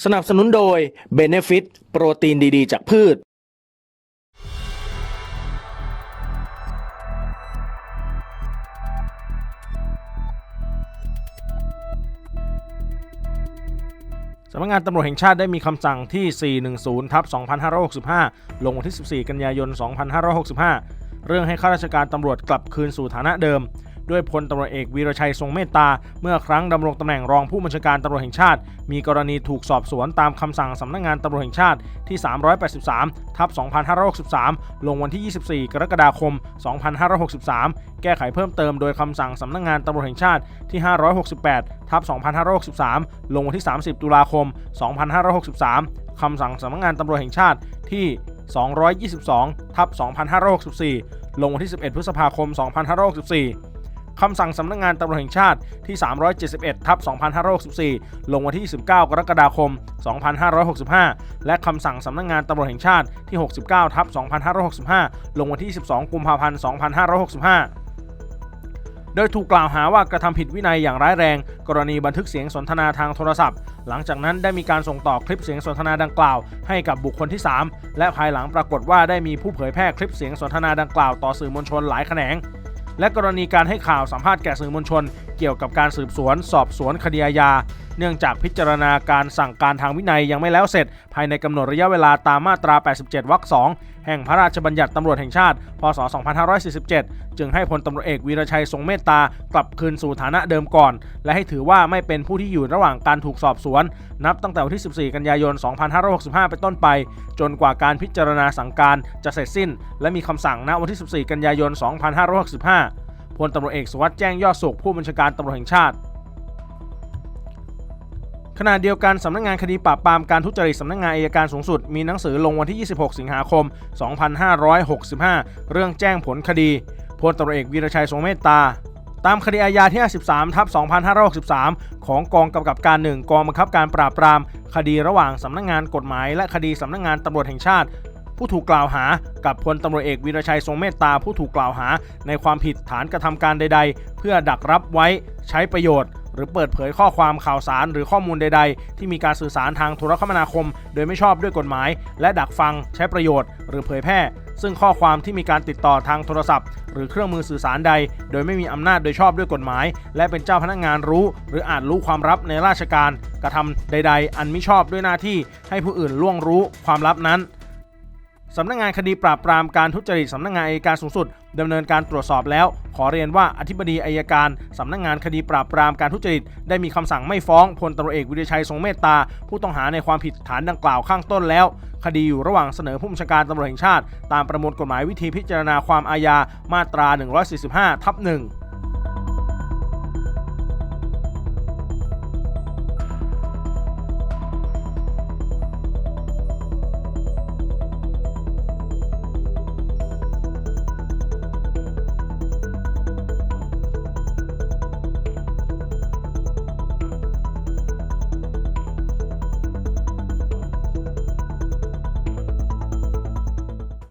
สนับสนุนโดย Benefit โปรตีนดีๆ จากพืช สำนักงานตำรวจแห่งชาติได้มีคำสั่งที่ 410ทับ2565 ลงวันที่ 14 กันยายน 2565 เรื่องให้ข้าราชการตำรวจกลับคืนสู่ฐานะเดิม ด้วยพลตำรวจเอกวีรชัยทรงเมตตา เมื่อครั้งดำรงตำแหน่งรองผู้บัญชาการตำรวจแห่งชาติ มีกรณีถูกสอบสวนตามคำสั่งสำนักงานตำรวจแห่งชาติที่ 383 ทับ 2563 ลงวันที่ 24 กรกฎาคม 2563 แก้ไขเพิ่มเติมโดยคำสั่งสำนักงานตำรวจแห่งชาติที่ 568 ทับ 2563 ลงวันที่ 30 ตุลาคม 2563 คำสั่งสำนักงานตำรวจแห่งชาติที่ 222 ทับ 2564 ลงวันที่ 11 พฤษภาคม 2564 คำสั่งสำนักงานตำรวจแห่งชาติที่ 371ทับ2564 ลงวันที่ 19 กรกฎาคม 2565 และคำสั่งสำนักงานตำรวจแห่งชาติที่ 69ทับ2565 ลงวันที่ 12 กุมภาพันธ์ 2565โดยถูกกล่าวหาว่ากระทำผิดวินัยอย่างร้ายแรง กรณีบันทึกเสียงสนทนาทางโทรศัพท์ หลังจากนั้นได้มีการส่งต่อคลิปเสียงสนทนาดังกล่าว ให้กับบุคคลที่ 3 และภายหลังปรากฏว่าได้มีผู้เผยแพร่คลิปเสียงสนทนาดังกล่าวต่อสื่อมวลชนหลายแขนง และกรณีการให้ข่าวสัมภาษณ์แก่สื่อมวลชนเกี่ยวกับการสืบสวน สอบสวนคดีอาญา เนื่องจากพิจารณาการสั่งการทางวินัยยังไม่แล้วเสร็จ ภายในกำหนดระยะเวลาตามมาตรา 87 วรรค 2 แห่งพระราชบัญญัติตำรวจแห่งชาติ พศ 2547 จึงให้พลตำรวจเอกวีรชัยทรงเมตตากลับคืนสู่ฐานะเดิมก่อน และให้ถือว่าไม่เป็นผู้ที่อยู่ระหว่างการถูกสอบสวน นับตั้งแต่วันที่ 14 กันยายน 2565 เป็นต้นไป จนกว่าการพิจารณาสั่งการจะเสร็จสิ้น และมีคำสั่งณวันที่ 14 กันยายน 2565 พลตำรวจเอกสุวัสด์แจ้งยอดสุขผู้บัญชาการตำรวจแห่งชาติ ขณะเดียวกันสำนักงานคดีปราบปรามการทุจริตสำนักงานอายการสูงสุด มีหนังสือลงวันที่ 26 สิงหาคม 2565 เรื่องแจ้งผลคดีพลตำรวจเอกวีรชัยทรงเมตตาตามคดีอาญาที่ 53 ทับ 2563 ของกองกำกับการ 1 กองบังคับการปราบปราม คดีระหว่างสำนักงานกฎหมาย และคดีสำนักงานตำรวจแห่งชาติ ผู้ถูกกล่าวหากับพลตำรวจเอกวีรชัยทรงเมตตาผู้ถูกกล่าวหา ในความผิดฐานกระทำการใด ๆ เพื่อดักรับไว้ใช้ประโยชน์ หรือเปิดเผยข้อความข่าวสารหรือข้อมูลใด ๆ ที่มีการสื่อสารทางโทรคมนาคม โดยไม่ชอบด้วยกฎหมาย และดักฟังใช้ประโยชน์ หรือเผยแพร่ ซึ่งข้อความที่มีการติดต่อทางโทรศัพท์ หรือเครื่องมือสื่อสารใด โดยไม่มีอำนาจโดยชอบด้วยกฎหมาย และเป็นเจ้าพนักงานรู้ หรืออาจรู้ความลับในราชการ กระทำใด ๆ อันมิชอบด้วยหน้าที่ให้ผู้อื่นล่วงรู้ความลับนั้น สำนักงานคดีปราบปรามการทุจริตสำนักงานอัยการสูงสุดดำเนินการตรวจสอบแล้ว ขอเรียนว่าอธิบดีอายการสำนักงานคดีปราบปรามการทุจริตได้มีคำสั่งไม่ฟ้องพลตำรวจเอกวิริชัยทรงเมตตา ผู้ต้องหาในความผิดฐานดังกล่าวข้างต้นแล้ว คดีอยู่ระหว่างเสนอผู้บัญชาการตำรวจแห่งชาติ ตามประมวลกฎหมายวิธีพิจารณาความอาญามาตรา 145ทับหนึ่ง